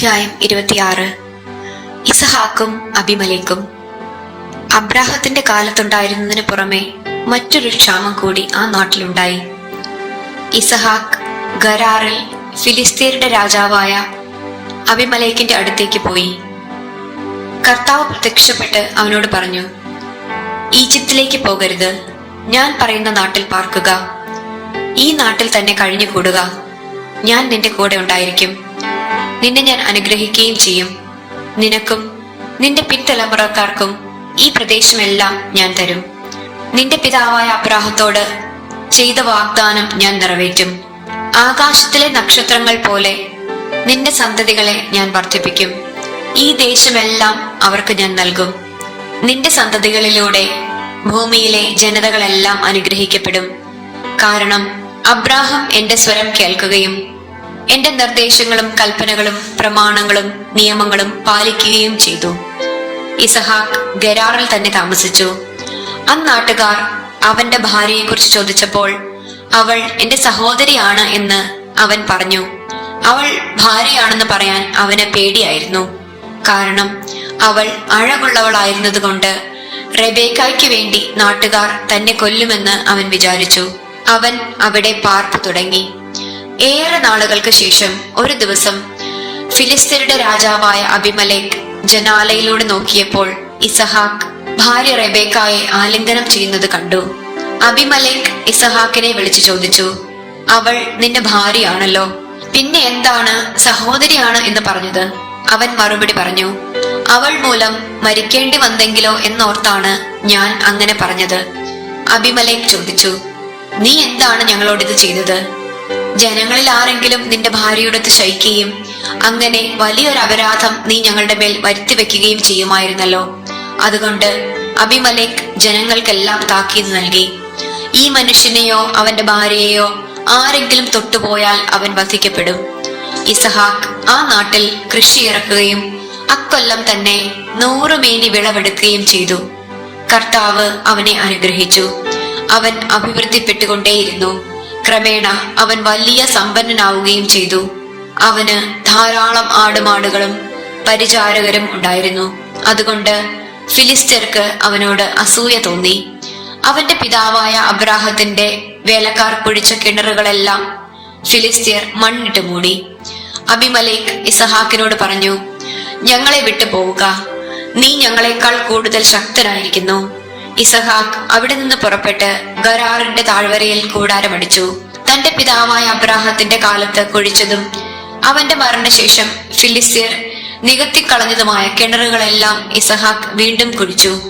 അധ്യായം ഇരുപത്തിയാറ്. ഇസഹാക്കും അബിമലേക്കും. അബ്രാഹത്തിന്റെ കാലത്തുണ്ടായിരുന്നതിന് പുറമെ മറ്റൊരു ക്ഷാമം കൂടി ആ നാട്ടിലുണ്ടായി. ഇസഹാക്ക് ഗരാറിൽ ഫിലിസ്തീനയുടെ രാജാവായ അബിമലേക്കിന്റെ അടുത്തേക്ക് പോയി. കർത്താവ് പ്രത്യക്ഷപ്പെട്ട് അവനോട് പറഞ്ഞു ഈജിപ്തിലേക്ക് പോകരുത്. ഞാൻ പറയുന്ന നാട്ടിൽ പാർക്കുക. ഈ നാട്ടിൽ തന്നെ കഴിഞ്ഞുകൂടുക. ഞാൻ നിന്റെ കൂടെ ഉണ്ടായിരിക്കും. നിന്നെ ഞാൻ അനുഗ്രഹിക്കുകയും ചെയ്യും. നിനക്കും നിന്റെ പിൻതലമുറക്കാർക്കും ഈ പ്രദേശമെല്ലാം ഞാൻ തരും. നിന്റെ പിതാവായ അബ്രാഹത്തോട് ചെയ്ത വാഗ്ദാനം ഞാൻ നിറവേറ്റും. ആകാശത്തിലെ നക്ഷത്രങ്ങൾ പോലെ നിന്റെ സന്തതികളെ ഞാൻ വർദ്ധിപ്പിക്കും. ഈ ദേശമെല്ലാം അവർക്ക് ഞാൻ നൽകും. നിന്റെ സന്തതികളിലൂടെ ഭൂമിയിലെ ജനതകളെല്ലാം അനുഗ്രഹിക്കപ്പെടും. കാരണം അബ്രാഹം എന്റെ സ്വരം കേൾക്കുകയും എന്റെ നിർദ്ദേശങ്ങളും കൽപ്പനകളും പ്രമാണങ്ങളും നിയമങ്ങളും പാലിക്കുകയും ചെയ്തു. ഇസഹാക്ക് ഗരാറിൽ തന്നെ താമസിച്ചു. അന്നാട്ടുകാർ അവന്റെ ഭാര്യയെക്കുറിച്ച് ചോദിച്ചപ്പോൾ അവൾ എന്റെ സഹോദരിയാണ് എന്ന് അവൻ പറഞ്ഞു. അവൾ ഭാര്യയാണെന്ന് പറയാൻ അവന് പേടിയായിരുന്നു. കാരണം അവൾ അഴകുള്ളവളായിരുന്നതുകൊണ്ട് റെബേക്കായ്ക്ക് വേണ്ടി നാട്ടുകാർ തന്നെ കൊല്ലുമെന്ന് അവൻ വിചാരിച്ചു. അവൻ അവിടെ പാർപ്പ് തുടങ്ങി. ഏറെ നാളുകൾക്ക് ശേഷം ഒരു ദിവസം ഫിലിസ്തീനയുടെ രാജാവായ അബിമലേഖ് ജനാലയിലൂടെ നോക്കിയപ്പോൾ ഇസഹാക്ക് ഭാര്യ റെബേക്കായെ ആലിംഗനം ചെയ്യുന്നത് കണ്ടു. അബിമലേഖ് ഇസഹാക്കിനെ വിളിച്ചു ചോദിച്ചു അവൾ നിന്റെ ഭാര്യയാണല്ലോ. പിന്നെ എന്താണ് സഹോദരിയാണ് എന്ന് പറഞ്ഞത്? അവൻ മറുപടി പറഞ്ഞു അവൾ മൂലം മരിക്കേണ്ടി വന്നെങ്കിലോ എന്നോർത്താണ് ഞാൻ അങ്ങനെ പറഞ്ഞത്. അബിമലേഖ് ചോദിച്ചു നീ എന്താണ് ഞങ്ങളോട് ഇത് ചെയ്തത്? ജനങ്ങളിൽ ആരെങ്കിലും നിന്റെ ഭാര്യയോടത്ത് ശയിക്കുകയും അങ്ങനെ വലിയൊരു അപരാധം നീ ഞങ്ങളുടെ മേൽ വരുത്തി വെക്കുകയും ചെയ്യുമായിരുന്നല്ലോ. അതുകൊണ്ട് അബിമലേക് ജനങ്ങൾക്കെല്ലാം താക്കീത് നൽകി. ഈ മനുഷ്യനെയോ അവന്റെ ഭാര്യയെയോ ആരെങ്കിലും തൊട്ടുപോയാൽ അവൻ വധിക്കപ്പെടും. ഇസഹാക്ക് ആ നാട്ടിൽ കൃഷി ഇറക്കുകയും അക്കൊല്ലം തന്നെ നൂറുമേനി വിളവെടുക്കുകയും ചെയ്തു. കർത്താവ് അവനെ അനുഗ്രഹിച്ചു. അവൻ അഭിവൃദ്ധിപ്പെട്ടുകൊണ്ടേയിരുന്നു. ക്രമേണ അവൻ വലിയ സമ്പന്നനാവുകയും ചെയ്തു. അവന് ധാരാളം ആടുമാടുകളും പരിചാരകരും ഉണ്ടായിരുന്നു. അതുകൊണ്ട് ഫിലിസ്റ്റർക്ക് അവനോട് അസൂയ തോന്നി. അവന്റെ പിതാവായ അബ്രാഹത്തിന്റെ വേലക്കാർ കുഴിച്ച കിണറുകളെല്ലാം ഫിലിസ്ത്യർ മണ്ണിട്ട് മൂടി. അബിമലേഖ് ഇസഹാക്കിനോട് പറഞ്ഞു ഞങ്ങളെ വിട്ടു പോവുക നീ ഞങ്ങളെക്കാൾ കൂടുതൽ ശക്തനായിരിക്കുന്നു. ഇസഹാക്ക് അവിടെ നിന്ന് പുറപ്പെട്ട് ഗരാറിന്റെ താഴ്വരയിൽ കൂടാരമടിച്ചു തന്റെ പിതാവായ അബ്രാഹത്തിന്റെ കാലത്ത് കുഴിച്ചതും അവന്റെ മരണശേഷം ഫിലിസ്തീർ നികത്തിക്കളഞ്ഞതുമായ കിണറുകളെല്ലാം ഇസഹാക്ക് വീണ്ടും കുഴിച്ചു.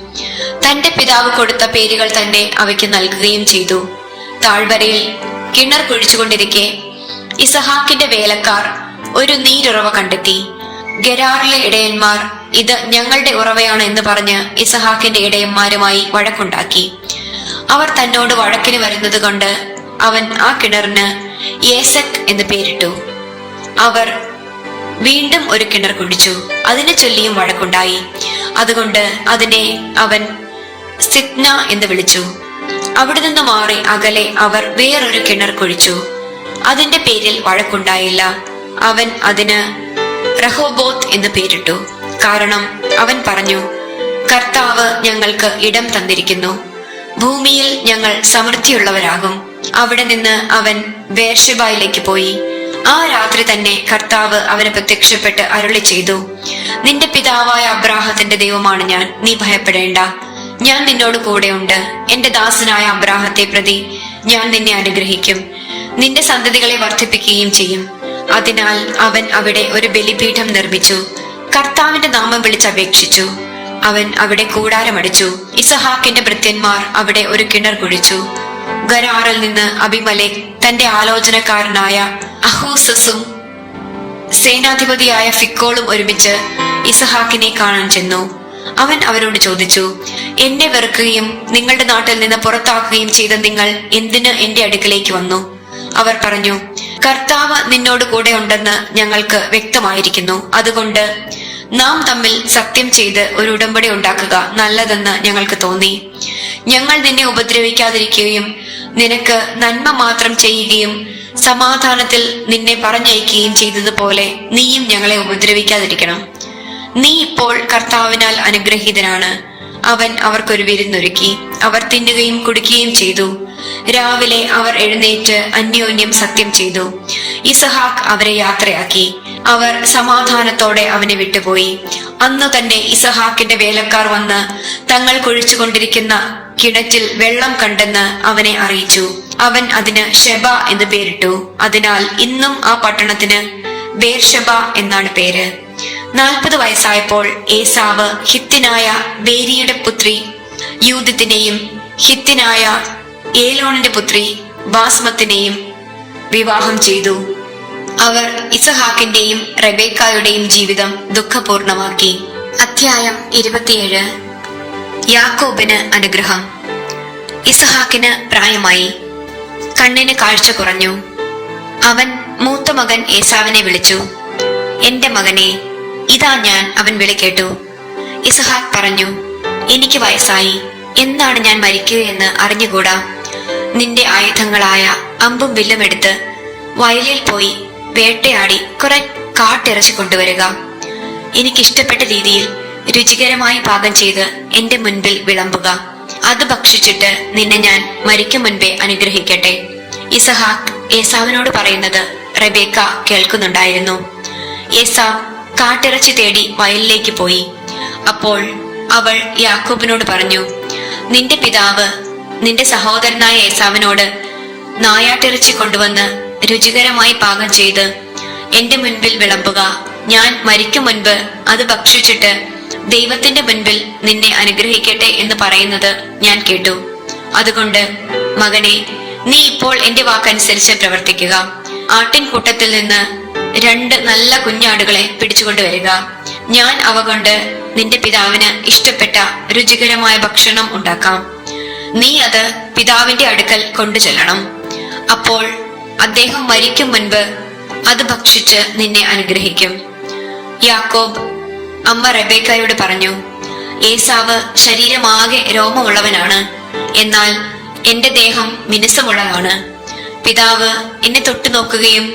തന്റെ പിതാവ് കൊടുത്ത പേരുകൾ തന്നെ അവയ്ക്ക് നൽകുകയും ചെയ്തു. താഴ്വരയിൽ കിണർ കുഴിച്ചുകൊണ്ടിരിക്കെ ഇസഹാക്കിന്റെ വേലക്കാർ ഒരു നീരുറവ കണ്ടെത്തി. ഗരാറിലെ ഇടയന്മാർ ഇത് ഞങ്ങളുടെ ഉറവയാണ് എന്ന് പറഞ്ഞ് ഇസഹാക്കിന്റെ ഇടയന്മാരുമായി വഴക്കുണ്ടാക്കി. അവർ തന്നോട് വഴക്കിന് വരുന്നത് കൊണ്ട് അവൻ ആ കിണറിന് യേസക് എന്ന് പേരിട്ടു. അവർ വീണ്ടും ഒരു കിണർ കുടിച്ചു. അതിനെ ചൊല്ലിയും വഴക്കുണ്ടായി. അതുകൊണ്ട് അതിനെ അവൻ സിത്ന എന്ന് വിളിച്ചു. അവിടെ നിന്ന് മാറി അകലെ അവർ വേറൊരു കിണർ കുഴിച്ചു. അതിന്റെ പേരിൽ വഴക്കുണ്ടായില്ല. അവൻ അതിന് റഹോബോത്ത് എന്ന് പേരിട്ടു. കാരണം അവൻ പറഞ്ഞു കർത്താവ് ഞങ്ങൾക്ക് ഇടം തന്നിരിക്കുന്നു. ഭൂമിയിൽ ഞങ്ങൾ സമൃദ്ധിയുള്ളവരാകും. അവിടെ നിന്ന് അവൻ ബേർഷബായിലേക്ക് പോയി. ആ രാത്രി തന്നെ കർത്താവ് അവന് പ്രത്യക്ഷപ്പെട്ട് അരുളി ചെയ്തു നിന്റെ പിതാവായ അബ്രാഹത്തിന്റെ ദൈവമാണ് ഞാൻ നീ ഭയപ്പെടേണ്ട. ഞാൻ നിന്നോട് കൂടെയുണ്ട്. എന്റെ ദാസനായ അബ്രാഹത്തെ പ്രതി ഞാൻ നിന്നെ അനുഗ്രഹിക്കും. നിന്റെ സന്തതികളെ വർദ്ധിപ്പിക്കുകയും ചെയ്യും. അതിനാൽ അവൻ അവിടെ ഒരു ബലിപീഠം നിർമ്മിച്ചു. കർത്താവിന്റെ നാമം വിളിച്ചപേക്ഷിച്ചു. അവൻ അവിടെ കൂടാരമടിച്ചു. ഇസഹാക്കിന്റെ ഭൃത്യന്മാർ അവിടെ ഒരു കിണർ കുഴിച്ചു. ഗരാറിൽ നിന്ന് അബിമലേക് തന്റെ ആലോചനക്കാരനായ അഹൂസസും സേനാധിപതിയായ ഫിക്കോളും ഒരുമിച്ച് ഇസഹാക്കിനെ കാണാൻ ചെന്നു. അവൻ അവരോട് ചോദിച്ചു എന്നെ വെറുക്കുകയും നിങ്ങളുടെ നാട്ടിൽ നിന്ന് പുറത്താക്കുകയും ചെയ്ത നിങ്ങൾ എന്തിന് എന്റെ അടുക്കലേക്ക് വന്നു? അവർ പറഞ്ഞു കർത്താവ് നിന്നോട് കൂടെ ഉണ്ടെന്ന് ഞങ്ങൾക്ക് വ്യക്തമായിരിക്കുന്നു. അതുകൊണ്ട് നാം തമ്മിൽ സത്യം ചെയ്ത് ഒരു ഉടമ്പടി ഉണ്ടാക്കുക നല്ലതെന്ന് ഞങ്ങൾക്ക് തോന്നി. ഞങ്ങൾ നിന്നെ ഉപദ്രവിക്കാതിരിക്കുകയും നിനക്ക് നന്മ മാത്രം ചെയ്യുകയും സമാധാനത്തിൽ നിന്നെ പറഞ്ഞയക്കുകയും ചെയ്തതുപോലെ നീയും ഞങ്ങളെ ഉപദ്രവിക്കാതിരിക്കണം. നീ ഇപ്പോൾ കർത്താവിനാൽ അനുഗ്രഹീതനാണ്. അവൻ അവർക്കൊരു വിരുന്നൊരുക്കി. അവർ തിന്നുകയും കുടിക്കുകയും ചെയ്തു. രാവിലെ അവർ എഴുന്നേറ്റ് അന്യോന്യം സത്യം ചെയ്തു. ഇസഹാക്ക് അവരെ യാത്രയാക്കി. അവർ സമാധാനത്തോടെ അവനെ വിട്ടുപോയി. അന്നു തന്നെ ഇസഹാക്കിന്റെ വേലക്കാർ വന്ന് തങ്ങൾ കുഴിച്ചുകൊണ്ടിരിക്കുന്ന കിണറ്റിൽ വെള്ളം കണ്ടെന്ന് അവനെ അറിയിച്ചു. അവൻ അതിന് ഷെബ എന്ന് പേരിട്ടു. അതിനാൽ ഇന്നും ആ പട്ടണത്തിന് ബേർഷെബ എന്നാണ് പേര്. നാൽപ്പത് വയസ്സായപ്പോൾ ഏസാവ് ഹിത്തിനായ ബേരിയുടെ പുത്രി യൂതിത്തിനെയും ഹിത്തിനായ ഏലോണിന്റെ പുത്രി ബാസ്മത്തിനെയും വിവാഹം ചെയ്തു. അവർ ഇസഹാക്കിന്റെയും റബേക്കായുടെയും ജീവിതം ദുഃഖപൂർണമാക്കി. അധ്യായം ഇരുപത്തിയേഴ്. യാക്കോബിന് അനുഗ്രഹം. ഇസഹാക്കിന് പ്രായമായി. കണ്ണിന് കാഴ്ച കുറഞ്ഞു. അവൻ മൂത്ത മകൻ ഏസാവിനെ വിളിച്ചു. എന്റെ മകനെ ഇതാ ഞാൻ അവൻ വിളിക്കേട്ടു ഇസഹാക്ക് പറഞ്ഞു എനിക്ക് വയസ്സായി. എന്നാണ് ഞാൻ മരിക്കുകയെന്ന് അറിഞ്ഞുകൂടാ? നിന്റെ ആയുധങ്ങളായ അമ്പും വില്ലും എടുത്ത് വയലിൽ പോയി വേട്ടയാടി കുറെ കാട്ടിറച്ചി കൊണ്ടുവരിക. എനിക്കിഷ്ടപ്പെട്ട രീതിയിൽ രുചികരമായി പാകം ചെയ്ത് എന്റെ മുൻപിൽ വിളമ്പുക. അത് ഭക്ഷിച്ചിട്ട് നിന്നെ ഞാൻ മരിക്കും മുൻപേ അനുഗ്രഹിക്കട്ടെ. ഇസഹാക്ക് ഏസാവിനോട് പറയുന്നത് റബേക്ക കേൾക്കുന്നുണ്ടായിരുന്നു. ഏസാവ് കാട്ടിറച്ചി തേടി വയലിലേക്ക് പോയി. അപ്പോൾ അവൾ യാക്കൂബിനോട് പറഞ്ഞു നിന്റെ പിതാവ് നിന്റെ സഹോദരനായ ഏസാവിനോട് നായാട്ടിറച്ചി കൊണ്ടുവന്ന് രുചികരമായി പാകം ചെയ്ത് എന്റെ മുൻപിൽ വിളമ്പുക. ഞാൻ മരിക്കും മുൻപ് അത് ഭക്ഷിച്ചിട്ട് ദൈവത്തിന്റെ മുൻപിൽ നിന്നെ അനുഗ്രഹിക്കട്ടെ എന്ന് പറയുന്നത് ഞാൻ കേട്ടു. അതുകൊണ്ട് മകനെ നീ ഇപ്പോൾ എന്റെ വാക്കനുസരിച്ച് പ്രവർത്തിക്കുക. ആട്ടിൻകൂട്ടത്തിൽ നിന്ന് രണ്ട് നല്ല കുഞ്ഞാടുകളെ പിടിച്ചുകൊണ്ട് വരിക. ഞാൻ അവ കൊണ്ട് നിന്റെ പിതാവിന് ഇഷ്ടപ്പെട്ട രുചികരമായ ഭക്ഷണം ഉണ്ടാക്കാം. നീ അത് പിതാവിന്റെ അടുക്കൽ കൊണ്ടുചെല്ലണം. അപ്പോൾ അദ്ദേഹം മരിക്കും മുൻപ് അത് ഭക്ഷിച്ച് നിന്നെ അനുഗ്രഹിക്കും. യാക്കോബ് അമ്മ റബേക്കായോട് പറഞ്ഞു ഏസാവ് ശരീരമാകെ രോമമുള്ളവനാണ്. എന്നാൽ എന്റെ ദേഹം മിനുസമുള്ളതാണ്. പിതാവ് എന്നെ തൊട്ടു നോക്കുകയും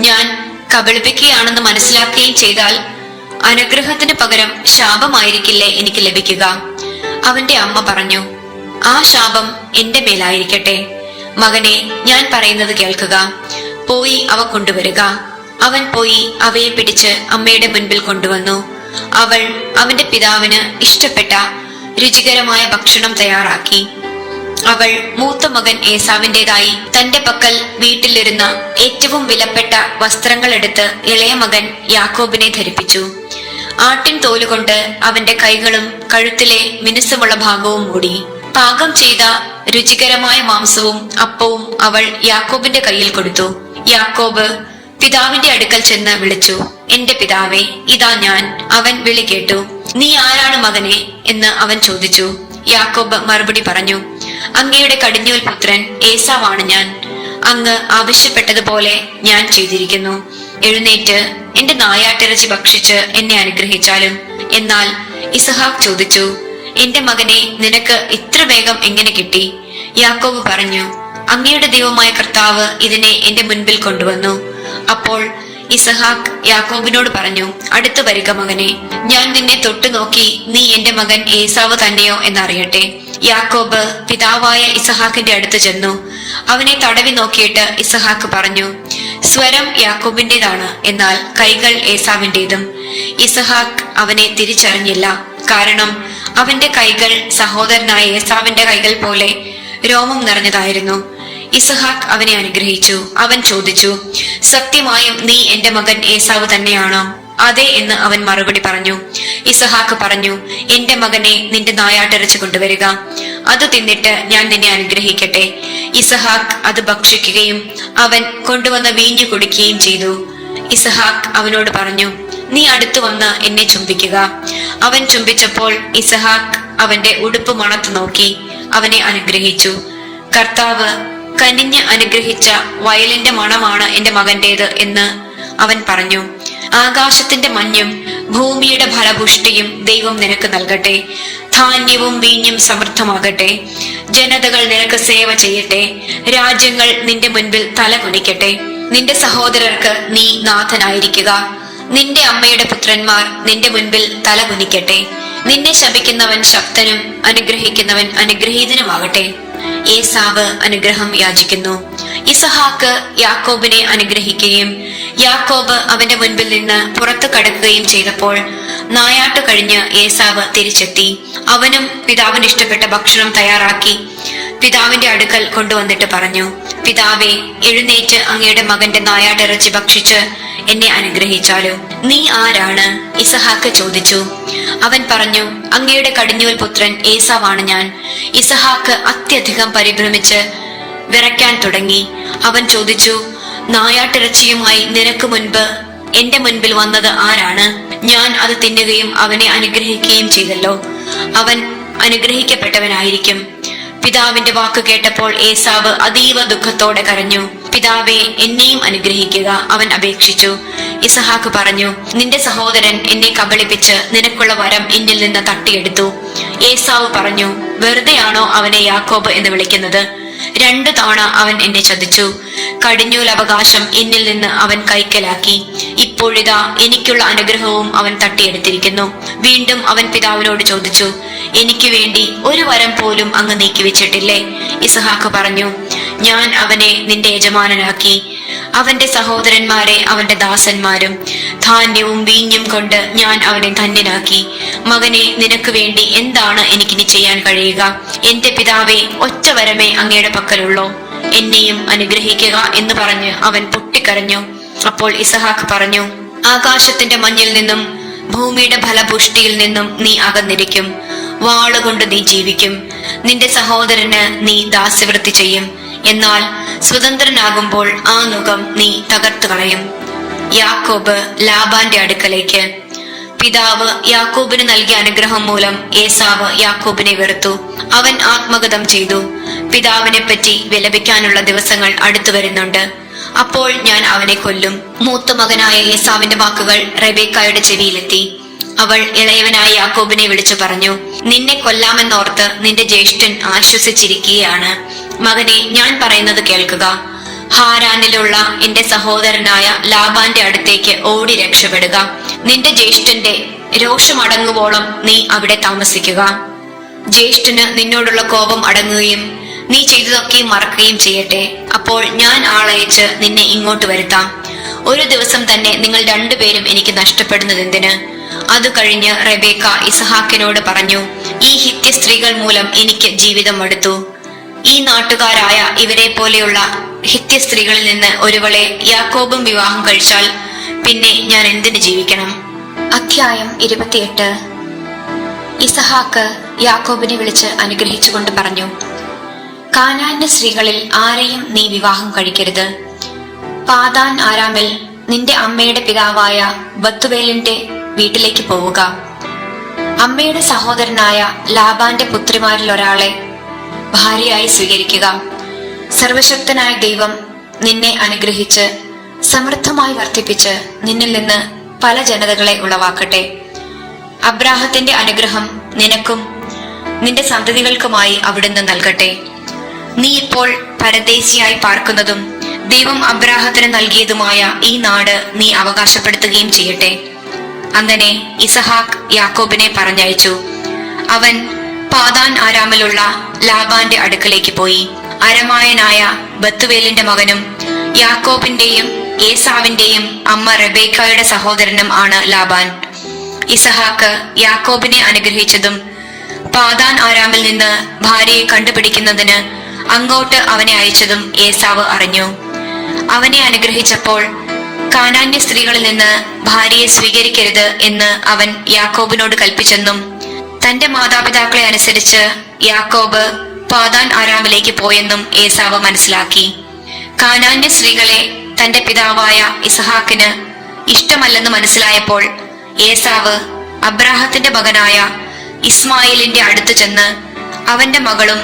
ഞാൻ കബളിപ്പിക്കുകയാണെന്ന് മനസ്സിലാക്കുകയും ചെയ്താൽ അനുഗ്രഹത്തിന് പകരം ശാപമായിരിക്കില്ലേ എനിക്ക് ലഭിക്കുക? അവന്റെ അമ്മ പറഞ്ഞു ആ ശാപം എന്റെ മേലായിരിക്കട്ടെ. മകനെ ഞാൻ പറയുന്നത് കേൾക്കുക. പോയി അവ കൊണ്ടുവരിക. അവൻ പോയി അവയെ പിടിച്ച് അമ്മയുടെ മുൻപിൽ കൊണ്ടുവന്നു. അവൾ അവന്റെ പിതാവിന് ഇഷ്ടപ്പെട്ട രുചികരമായ ഭക്ഷണം തയ്യാറാക്കി. അവൾ മൂത്ത മകൻ ഏസാവിന്റെതായി തന്റെ പക്കൽ വീട്ടിലിരുന്ന ഏറ്റവും വിലപ്പെട്ട വസ്ത്രങ്ങൾ എടുത്ത് ഇളയ മകൻ യാക്കോബിനെ ധരിപ്പിച്ചു. ആട്ടിൻ തോലുകൊണ്ട് അവന്റെ കൈകളും കഴുത്തിലെ മിനുസമുള്ള ഭാഗവും മൂടി. പാകം ചെയ്ത രുചികരമായ മാംസവും അപ്പവും അവൾ യാക്കോബിന്റെ കയ്യിൽ കൊടുത്തു. യാക്കോബ് പിതാവിന്റെ അടുക്കൽ ചെന്ന് വിളിച്ചു എന്റെ പിതാവേ ഇതാ ഞാൻ. അവൻ വിളി കേട്ടു നീ ആരാണ് മകനെ? എന്ന് അവൻ ചോദിച്ചു. യാക്കോബ് മറുപടി പറഞ്ഞു അങ്ങയുടെ കടിഞ്ഞൂൽ പുത്രൻ ഏസാവാണ് ഞാൻ. അങ്ങ് ആവശ്യപ്പെട്ടതുപോലെ ഞാൻ ചെയ്തിരിക്കുന്നു. എഴുന്നേറ്റ് എന്റെ നായാട്ടിറച്ചി ഭക്ഷിച്ച് എന്നെ അനുഗ്രഹിച്ചാലും. എന്നാൽ ഇസഹാക്ക് ചോദിച്ചു എന്റെ മകനെ നിനക്ക് ഇത്ര വേഗം എങ്ങനെ കിട്ടി? യാക്കോബ് പറഞ്ഞു അങ്ങയുടെ ദൈവമായ കർത്താവ് ഇതിനെ എന്റെ മുൻപിൽ കൊണ്ടുവന്നു. അപ്പോൾ ഇസഹാക്ക് യാക്കോബിനോട് പറഞ്ഞു അടുത്തു വരിക മകനെ ഞാൻ നിന്നെ തൊട്ടു നോക്കി നീ എന്റെ മകൻ ഏസാവ് തന്നെയോ എന്നറിയട്ടെ. യാക്കോബ് പിതാവായ ഇസഹാക്കിന്റെ അടുത്ത് ചെന്നു അവനെ തടവി നോക്കിയിട്ട് ഇസഹാക്ക് പറഞ്ഞു സ്വരം യാക്കോബിന്റേതാണ് എന്നാൽ കൈകൾ ഏസാവിന്റേതും. ഇസഹാക്ക് അവനെ തിരിച്ചറിഞ്ഞില്ല കാരണം അവന്റെ കൈകൾ സഹോദരനായ ഏസാവിന്റെ കൈകൾ പോലെ രോമം നിറഞ്ഞതായിരുന്നു. ഇസഹാക്ക് അവനെ അനുഗ്രഹിച്ചു. അവൻ ചോദിച്ചു സത്യമായും നീ എന്റെ മകൻ ഏസാവ് തന്നെയാണോ? അതെ എന്ന് അവൻ മറുപടി പറഞ്ഞു. ഇസഹാക്ക് പറഞ്ഞു എന്റെ മകനെ നിന്റെ നായാട്ടിറച്ചി കൊണ്ടുവരിക. അത് തിന്നിട്ട് ഞാൻ നിന്നെ അനുഗ്രഹിക്കട്ടെ. ഇസഹാക്ക് അത് ഭക്ഷിക്കുകയും അവൻ കൊണ്ടുവന്ന വീഞ്ഞു കുടിക്കുകയും ചെയ്തു. ഇസഹാക്ക് അവനോട് പറഞ്ഞു നീ അടുത്തു വന്ന് എന്നെ ചുംബിക്കുക. അവൻ ചുംബിച്ചപ്പോൾ ഇസഹാക്ക് അവന്റെ ഉടുപ്പ് മണത്തു നോക്കി അവനെ അനുഗ്രഹിച്ചു. കർത്താവ് കനിഞ്ഞ് അനുഗ്രഹിച്ച വയലിന്റെ മണമാണ് എന്റെ മകന്റേത് എന്ന് അവൻ പറഞ്ഞു. ആകാശത്തിന്റെ മഞ്ഞും ഭൂമിയുടെ ഫലപുഷ്ടിയും ദൈവം നിനക്ക് നൽകട്ടെ. ധാന്യവും വീഞ്ഞും സമൃദ്ധമാകട്ടെ. ജനതകൾ നിനക്ക് സേവ ചെയ്യട്ടെ. രാജ്യങ്ങൾ നിന്റെ മുൻപിൽ തല കുനിക്കട്ടെ നിന്റെ സഹോദരർക്ക് നീ നാഥനായിരിക്കുക. നിന്റെ അമ്മയുടെ പുത്രന്മാർ നിന്റെ മുൻപിൽ തല കുനിക്കട്ടെ. നിന്നെ ശപിക്കുന്നവൻ ശക്തനും അനുഗ്രഹിക്കുന്നവൻ അനുഗ്രഹീതനുമാകട്ടെ. ഏസാവ് അനുഗ്രഹം യാചിക്കുന്നു. ഇസഹാക്ക് യാക്കോബിനെ അനുഗ്രഹിക്കുകയും യാക്കോബ് അവന്റെ മുൻപിൽ നിന്ന് പുറത്തു കടക്കുകയും ചെയ്തപ്പോൾ നായാട്ട് കഴിഞ്ഞ് ഏസാവ് തിരിച്ചെത്തി. അവനും പിതാവിന് ഇഷ്ടപ്പെട്ട ഭക്ഷണം തയ്യാറാക്കി പിതാവിന്റെ അടുക്കൽ കൊണ്ടുവന്നിട്ട് പറഞ്ഞു പിതാവെ എഴുന്നേറ്റ് അങ്ങയുടെ മകന്റെ നായാട്ടിറച്ചി ഭക്ഷിച്ച് എന്നെ അനുഗ്രഹിച്ചാലോ? നീ ആരാണ്? ഇസഹാക്ക് ചോദിച്ചു. അവൻ പറഞ്ഞു അങ്ങയുടെ കടിഞ്ഞൂൽ പുത്രൻ ഏസാവാണ് ഞാൻ. ഇസഹാക്ക് അത്യധികം പരിഭ്രമിച്ച് വിറയ്ക്കാൻ തുടങ്ങി. അവൻ ചോദിച്ചു നായാട്ടിറച്ചിയുമായി നിനക്ക് മുൻപ് എന്റെ മുൻപിൽ വന്നത് ആരാണ്? ഞാൻ അത് തിന്നുകയും അവനെ അനുഗ്രഹിക്കുകയും ചെയ്തല്ലോ. അവൻ അനുഗ്രഹിക്കപ്പെട്ടവനായിരിക്കും. പിതാവിന്റെ വാക്ക് കേട്ടപ്പോൾ ഏസാവ് അതീവ ദുഃഖത്തോടെ കരഞ്ഞു. പിതാവെ എന്നെയും അനുഗ്രഹിക്കുക അവൻ അപേക്ഷിച്ചു. ഇസഹാക്ക് പറഞ്ഞു നിന്റെ സഹോദരൻ എന്നെ കബളിപ്പിച്ച് നിനക്കുള്ള വരം എന്നിൽ നിന്ന് തട്ടിയെടുത്തു. ഏസാവ് പറഞ്ഞു വെറുതെയാണോ അവനെ യാക്കോബ് എന്ന് വിളിക്കുന്നത്? രണ്ടു തവണ അവൻ എന്നെ ചതിച്ചു. കടിഞ്ഞൂൽ അവകാശം എന്നിൽ നിന്ന് അവൻ കൈക്കലാക്കി. ഇപ്പോഴിതാ എനിക്കുള്ള അനുഗ്രഹവും അവൻ തട്ടിയെടുത്തിരിക്കുന്നു. വീണ്ടും അവൻ പിതാവിനോട് ചോദിച്ചു എനിക്ക് വേണ്ടി ഒരു വരം പോലും അങ്ങ് നീക്കിവെച്ചിട്ടില്ലേ? ഇസഹാക്ക് പറഞ്ഞു ഞാൻ അവനെ നിന്റെ യജമാനനാക്കി. അവന്റെ സഹോദരന്മാരെ അവന്റെ ദാസന്മാരും ധാന്യവും വീഞ്ഞും കൊണ്ട് ഞാൻ അവനെ ധന്യനാക്കി. മകനെ നിനക്ക് വേണ്ടി എന്താണ് എനിക്കിനി ചെയ്യാൻ കഴിയുക? എന്റെ പിതാവെ ഒറ്റ വരമേ അങ്ങയുടെ പക്കലുള്ളൂ. എന്നെയും അനുഗ്രഹിക്കുക എന്ന് പറഞ്ഞ് അവൻ പൊട്ടിക്കരഞ്ഞു. അപ്പോൾ ഇസഹാക്ക് പറഞ്ഞു ആകാശത്തിന്റെ മഞ്ഞിൽ നിന്നും ഭൂമിയുടെ ഫലപുഷ്ടിയിൽ നിന്നും നീ അകന്നിരിക്കും. വാളുകൊണ്ട് നീ ജീവിക്കും. നിന്റെ സഹോദരന് നീ ദാസ്യവൃത്തി ചെയ്യും. എന്നാൽ സ്വതന്ത്രനാകുമ്പോൾ ആ മുഖം നീ തകർത്തു കളയും. യാക്കോബ് ലാബാന്റെ അടുക്കലേക്ക്. പിതാവ് യാക്കോബിന് നൽകിയ അനുഗ്രഹം മൂലം ഏസാവ് യാക്കോബിനെ വെറുത്തു. അവൻ ആത്മഗതം ചെയ്തു. പിതാവിനെ പറ്റി വിലപിക്കാനുള്ള ദിവസങ്ങൾ അടുത്തു വരുന്നുണ്ട്. അപ്പോൾ ഞാൻ അവനെ കൊല്ലും. മൂത്ത മകനായ ഏസാവിന്റെ വാക്കുകൾ റബേക്കായുടെ ചെവിയിലെത്തി. അവൾ ഇളയവനായ യാക്കോബിനെ വിളിച്ചു പറഞ്ഞു നിന്നെ കൊല്ലാമെന്നോർത്ത് നിന്റെ ജ്യേഷ്ഠൻ ആശ്വസിച്ചിരിക്കുകയാണ്. മകനെ ഞാൻ പറയുന്നത് കേൾക്കുക. ഹാരാനിലുള്ള എന്റെ സഹോദരനായ ലാബാന്റെ അടുത്തേക്ക് ഓടി രക്ഷപ്പെടുക. നിന്റെ ജ്യേഷ്ഠന്റെ രോഷമടങ്ങുവോളം നീ അവിടെ താമസിക്കുക. ജ്യേഷ്ഠന് നിന്നോടുള്ള കോപം അടങ്ങുകയും നീ ചെയ്തതൊക്കെ മറക്കുകയും ചെയ്യട്ടെ. അപ്പോൾ ഞാൻ ആളയച്ച് നിന്നെ ഇങ്ങോട്ട് വരുത്താം. ഒരു ദിവസം തന്നെ നിങ്ങൾ രണ്ടുപേരും എനിക്ക് നഷ്ടപ്പെടുന്നത് എന്തിന്? അത് കഴിഞ്ഞ് റെബേക്ക ഇസഹാക്കിനോട് പറഞ്ഞു ഈ ഹിത്യ സ്ത്രീകൾ മൂലം എനിക്ക് ജീവിതം മടുത്തു. ഈ നാട്ടുകാരായ ഇവരെ പോലെയുള്ള ഹിത്യ സ്ത്രീകളിൽ നിന്ന് ഒരുവളെ യാക്കോബും വിവാഹം കഴിച്ചാൽ പിന്നെ ഞാൻ എന്തിനു ജീവിക്കണം? അധ്യായം ഇരുപത്തിയെട്ട്. ഇസഹാക്ക് യാക്കോബിനെ വിളിച്ച് അനുഗ്രഹിച്ചുകൊണ്ട് പറഞ്ഞു കാനാന്റെ സ്ത്രീകളിൽ ആരെയും നീ വിവാഹം കഴിക്കരുത്. പാതാൻ ആരാമിൽ നിന്റെ അമ്മയുടെ പിതാവായ ബത്തുവേലിന്റെ വീട്ടിലേക്ക് പോവുക. അമ്മയുടെ സഹോദരനായ ലാബാന്റെ പുത്രിമാരിൽ ഒരാളെ ഭാര്യയായി സ്വീകരിക്കുക. സർവശക്തനായ ദൈവം നിന്നെ അനുഗ്രഹിച്ച് സമൃദ്ധമായി വർദ്ധിപ്പിച്ച് നിന്നിൽ നിന്ന് പല ജനതകളെ ഉളവാക്കട്ടെ. അബ്രാഹത്തിന്റെ അനുഗ്രഹം നിനക്കും നിന്റെ സന്തതികൾക്കുമായി അവിടുന്ന് നൽകട്ടെ. നീ ഇപ്പോൾ പരദേശിയായി പാർക്കുന്നതും ദൈവം അബ്രാഹത്തിന് നൽകിയതുമായ ഈ നാട് നീ അവകാശപ്പെടുത്തുകയും ചെയ്യട്ടെ. അങ്ങനെ ഇസഹാക്ക് യാക്കോബിനെ പറഞ്ഞയച്ചു. അവൻ പാതാൻ ആരാമിലുള്ള ലാബാന്റെ അടുക്കലേക്ക് പോയി. അരമായനായ ബത്തുവേലിന്റെ മകനും യാക്കോബിന്റെയും ഏസാവിന്റെയും അമ്മ റബേക്കായുടെ സഹോദരനും ആണ് ലാബാൻ. ഇസഹാക്ക് യാക്കോബിനെ അനുഗ്രഹിച്ചതും പാതാൻ ആരാമിൽ നിന്ന് ഭാര്യയെ കണ്ടുപിടിക്കുന്നതിന് അങ്ങോട്ട് അവനെ അയച്ചതും ഏസാവ് അറിഞ്ഞു. അവനെ അനുഗ്രഹിച്ചപ്പോൾ കാനാന്യ സ്ത്രീകളിൽ നിന്ന് ഭാര്യയെ സ്വീകരിക്കരുത് എന്ന് അവൻ യാക്കോബിനോട് കൽപ്പിച്ചെന്നും തന്റെ മാതാപിതാക്കളെ അനുസരിച്ച് യാക്കോബ് പാതാൻ ആരാമിലേക്ക് പോയെന്നും ഏസാവ് മനസ്സിലാക്കി. കാനാന്യ സ്ത്രീകളെ തന്റെ പിതാവായ ഇസഹാക്കിന് ഇഷ്ടമല്ലെന്ന് മനസ്സിലായപ്പോൾ ഏസാവ് അബ്രാഹത്തിന്റെ മകനായ ഇസ്മായിലിന്റെ അടുത്ത് ചെന്ന് അവന്റെ മകളും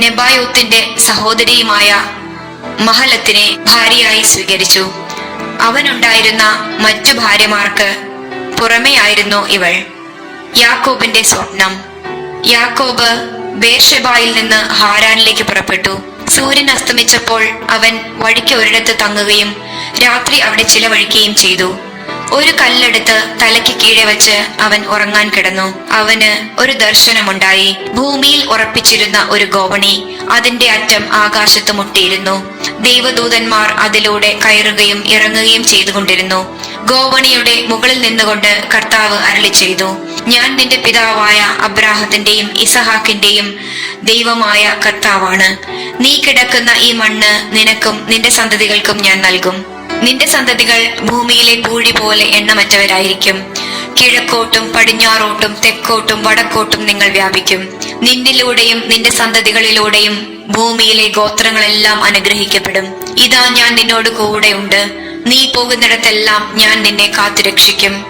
നെബായൂത്തിന്റെ സഹോദരിയുമായ മഹലത്തിനെ ഭാര്യയായി സ്വീകരിച്ചു. അവനുണ്ടായിരുന്ന മറ്റു ഭാര്യമാർക്ക് പുറമെയായിരുന്നു ഇവൾ. യാക്കോബിന്റെ സ്വപ്നം. യാക്കോബ് ബേർഷെബായിൽ നിന്ന് ഹാരാനിലേക്ക് പുറപ്പെട്ടു. സൂര്യൻ അസ്തമിച്ചപ്പോൾ അവൻ വഴിക്ക് ഒരിടത്ത് തങ്ങുകയും രാത്രി അവിടെ ചിലവഴിക്കുകയും ചെയ്തു. ഒരു കല്ലെടുത്ത് തലയ്ക്ക് കീഴെ വെച്ച് അവൻ ഉറങ്ങാൻ കിടന്നു. അവന് ഒരു ദർശനമുണ്ടായി. ഭൂമിയിൽ ഉറപ്പിച്ചിരുന്ന ഒരു ഗോവണി അതിന്റെ അറ്റം ആകാശത്ത് മുട്ടിയിരുന്നു. ദൈവദൂതന്മാർ അതിലൂടെ കയറുകയും ഇറങ്ങുകയും ചെയ്തുകൊണ്ടിരുന്നു. ഗോവണിയുടെ മുകളിൽ നിന്നുകൊണ്ട് കർത്താവ് അരളി ചെയ്തു ഞാൻ നിന്റെ പിതാവായ അബ്രാഹത്തിന്റെയും ഇസഹാക്കിന്റെയും ദൈവമായ കർത്താവാണ്. നീ കിടക്കുന്ന ഈ മണ്ണ് നിനക്കും നിന്റെ സന്തതികൾക്കും ഞാൻ നൽകും. നിന്റെ സന്തതികൾ ഭൂമിയിലെ പൂഴി പോലെ എണ്ണമറ്റവരായിരിക്കും. കിഴക്കോട്ടും പടിഞ്ഞാറോട്ടും തെക്കോട്ടും വടക്കോട്ടും നിങ്ങൾ വ്യാപിക്കും. നിന്നിലൂടെയും നിന്റെ സന്തതികളിലൂടെയും ഭൂമിയിലെ ഗോത്രങ്ങളെല്ലാം അനുഗ്രഹിക്കപ്പെടും. ഇതാ ഞാൻ നിന്നോട് കൂടെയുണ്ട്. നീ പോകുന്നിടത്തെല്ലാം ഞാൻ നിന്നെ കാത്തുരക്ഷിക്കും.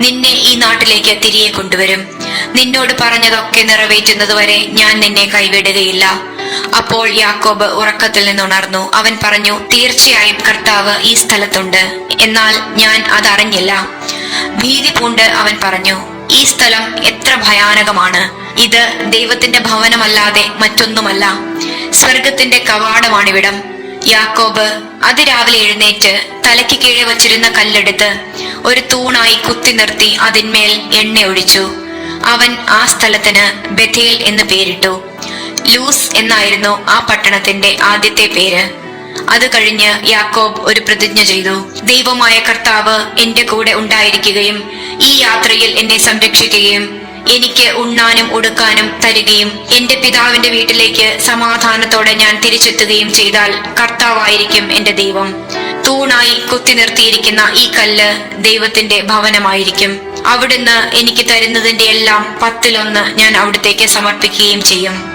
നിന്നെ ഈ നാട്ടിലേക്ക് തിരികെ കൊണ്ടുവരും. നിന്നോട് പറഞ്ഞതൊക്കെ നിറവേറ്റുന്നതുവരെ ഞാൻ നിന്നെ കൈവിടുകയില്ല. അപ്പോൾ യാക്കോബ് ഉറക്കത്തിൽ നിന്നുണർന്നു അവൻ പറഞ്ഞു തീർച്ചയായും കർത്താവ് ഈ സ്ഥലത്തുണ്ട്. എന്നാൽ ഞാൻ അതറിഞ്ഞില്ല. ഭീതി പൂണ്ട് അവൻ പറഞ്ഞു ഈ സ്ഥലം എത്ര ഭയാനകമാണ്. ഇത് ദൈവത്തിന്റെ ഭവനമല്ലാതെ മറ്റൊന്നുമല്ല. സ്വർഗത്തിന്റെ കവാടമാണിവിടം. യാക്കോബ് അതിരാവിലെ എഴുന്നേറ്റ് തലയ്ക്ക് കീഴെ വച്ചിരുന്ന കല്ലെടുത്ത് ഒരു തൂണായി കുത്തി നിർത്തി അതിന്മേൽ എണ്ണ ഒഴിച്ചു. അവൻ ആ സ്ഥലത്തിന് ബഥേൽ എന്ന് പേരിട്ടു. ലൂസ് എന്നായിരുന്നു ആ പട്ടണത്തിന്റെ ആദ്യത്തെ പേര്. അത് കഴിഞ്ഞ് യാക്കോബ് ഒരു പ്രതിജ്ഞ ചെയ്തു. ദൈവമായ കർത്താവ് എന്റെ കൂടെ ഉണ്ടായിരിക്കുകയും ഈ യാത്രയിൽ എന്നെ സംരക്ഷിക്കുകയും എനിക്ക് ഉണ്ണാനും ഉടുക്കാനും തരികയും എന്റെ പിതാവിന്റെ വീട്ടിലേക്ക് സമാധാനത്തോടെ ഞാൻ തിരിച്ചെത്തുകയും ചെയ്താൽ കർത്താവായിരിക്കും എന്റെ ദൈവം. തൂണായി കുത്തി നിർത്തിയിരിക്കുന്ന ഈ കല്ല് ദൈവത്തിന്റെ ഭവനമായിരിക്കും. അവിടുന്ന് എനിക്ക് തരുന്നതിന്റെ എല്ലാം പത്തിലൊന്ന് ഞാൻ അവിടത്തേക്ക് സമർപ്പിക്കുകയും ചെയ്യും.